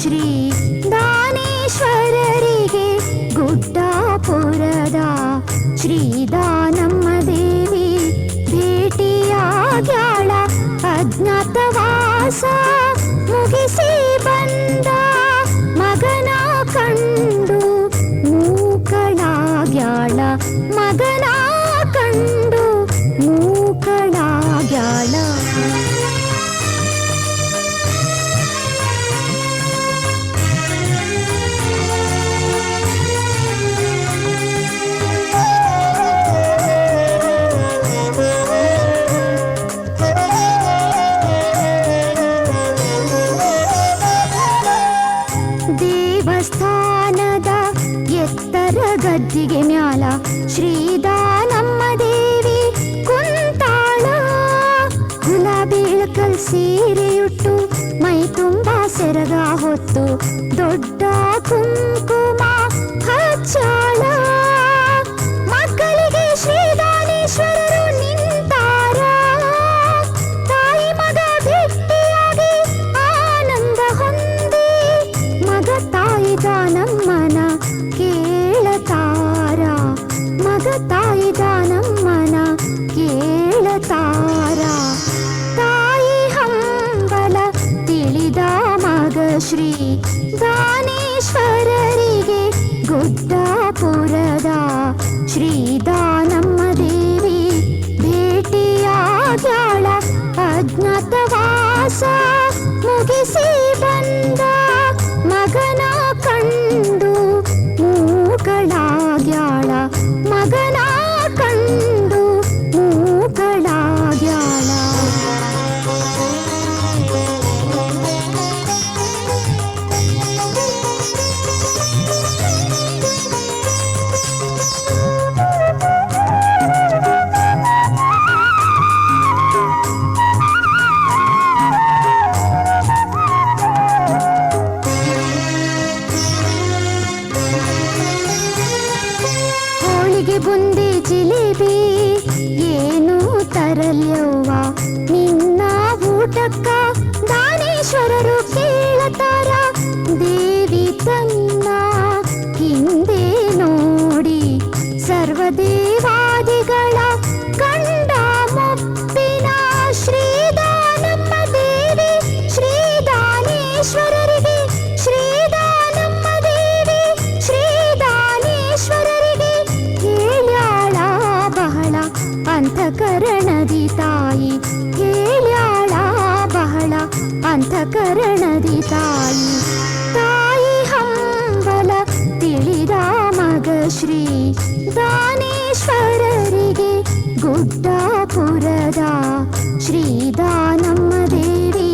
ಶ್ರೀ ದಾನೇಶ್ವರರಿಗೆ ಗುಡ್ಡಾಪುರದ ಶ್ರೀ ದಾನಮ್ಮ ದೇವಿ ಭೇಟಿಯಾಗ್ಯಾಳ ಅಜ್ಞಾತವಾಸ ಮುಗಿಸಿ ಬಂದ ಎತ್ತರ ಗದ್ದಿಗೆ ಮ್ಯಾಲ ಶ್ರೀದಾನಮ್ಮ ದೇವಿ ಕುಂತಾಳ ಗುಲಾಬಿ ಇಳಕಲ್ ಸೀರೆಯುಟ್ಟು ಮೈ ತುಂಬಾ ಸೆರಗ ಹೊತ್ತು ದೊಡ್ಡ ಕುಂಕುಮ ಹಚ್ಚಾಳ ಮಗ ತಾಯಿ ದಾನಮ್ಮನ ಕೇಳತಾರ ತಾಯಿ ಹಂಬಲ ತಿಳಿದ ಮಗ ಶ್ರೀ ದಾನೇಶ್ವರರಿಗೆ ಗುಡ್ಡಪುರದ ಶ್ರೀದಾನಮ್ಮ ದೇವಿ ಭೇಟಿಯಾಗ್ಯಾಳ ಅಜ್ಞಾತವಾಸ. ತರಲ್ಯವ್ವ ನಿನ್ನ ಊಟಕ್ಕ ದಾನೇಶ್ವರರು ಕೇಳತಾರ. ದೇವಿ ತನ್ನ ಹಿಂದೆ ನೋಡಿ ಸರ್ವದೇವಾದಿಗಳ ಕಂಡ ಮುಪ್ಪಿನ ಶ್ರೀದಾನಮ್ಮ ದೇವಿ, ಶ್ರೀದಾನೇಶ್ವರರಿಗೆ ಶ್ರೀದಾನಮ್ಮ ದೇವಿ, ಶ್ರೀದಾನೇಶ್ವರರಿಗೆ. ಕೇಳ್ಯಾಳ ಬಹಳ ಅಂತಃಕರಣದಿ ತಾಯಿ ಕೇಳ್ಯಾಳ ಬಹಳ ಅಂತಃಕರಣದಿ ತಾಯಿ. ತಾಯಿ ಹಂಬಲ ತಿಳಿದ ಮಗ ಶ್ರೀ ದಾನೇಶ್ವರರಿಗೆ ಗುಡ್ಡಪುರದ ಶ್ರೀದಾನಮ್ಮ ದೇವಿ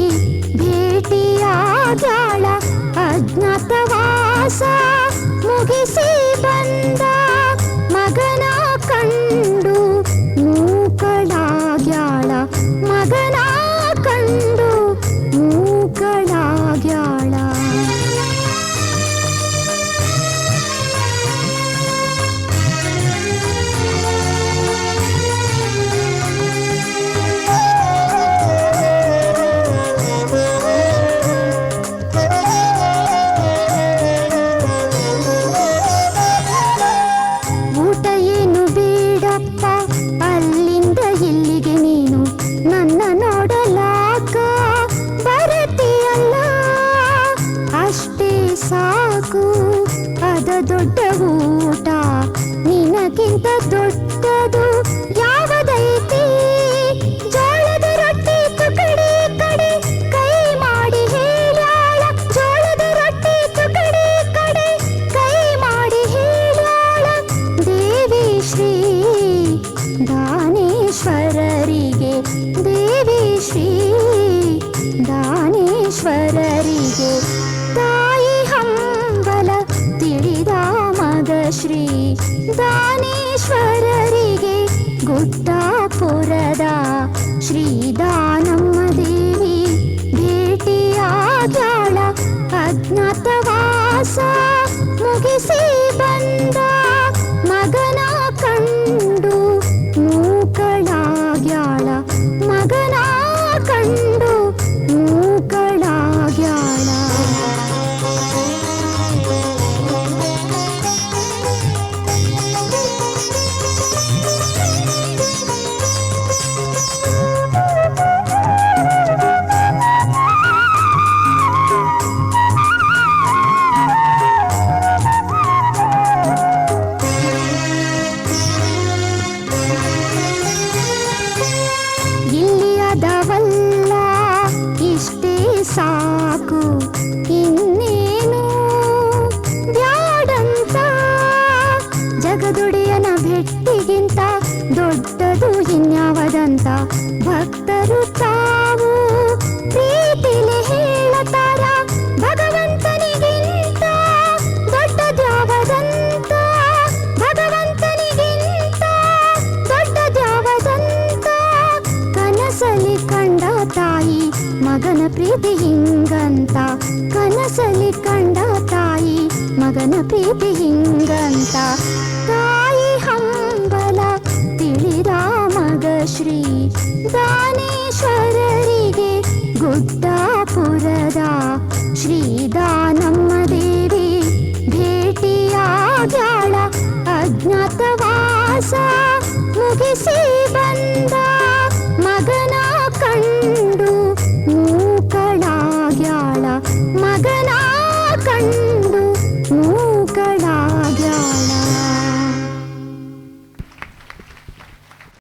ಭೇಟಿಯಾಗ್ಯಾಳ ಅಜ್ಞಾತವಾಸ ದೊಡ್ಡ ಊಟ. ನಿನಗಿಂತ ದೊಡ್ಡದು ಯಾವುದೈತಿ? ಜೋಳದ ರೊಟ್ಟಿ ತುಕಡಿ ಕಡೆ, ಕೈ ಮಾಡಿ ಹೇಳ್ಯಾಳ. ಜೋಳದ ರೊಟ್ಟಿ ತುಕಡಿ ಕಡೆ, ಕೈ ಮಾಡಿ ಹೇಳ್ಯಾಳ. ದೇವಿ ಶ್ರೀ ದಾನೇಶ್ವರರಿಗೆ, ದೇವಿ ಶ್ರೀ ದಾನೇಶ್ವರರಿಗೆ ಶ್ರೀ ದಾನೇಶ್ವರರಿಗೆ ಗುಡ್ಡಪುರದ ಶ್ರೀದಾನಮ್ಮ ದೇವಿ ಭೇಟಿಯಾಗ್ಯಾಳ ಅಜ್ಞಾತವಾಸ ಮುಗಿಸಿ ಬಂದ ಪ್ರೀತಿ ಹಿಂಗಂತ, ಕನಸಲ್ಲಿ ಕಂಡ ತಾಯಿ, ಮಗನ ಪ್ರೀತಿ ಹಿಂಗಂತ. ತಾಯಿ ಹಂಬಲ ತಿಳಿದ ಮಗ ಶ್ರೀ ದಾನೇಶ್ವರರಿಗೆ ಗುಡ್ಡಾಪುರದ ಶ್ರೀ ದಾನಮ್ಮ ದೇವಿ ಭೇಟಿಯಾದಾಳ ಅಜ್ಞಾತವಾಸ ಮುಗಿಸಿ ಬಂದ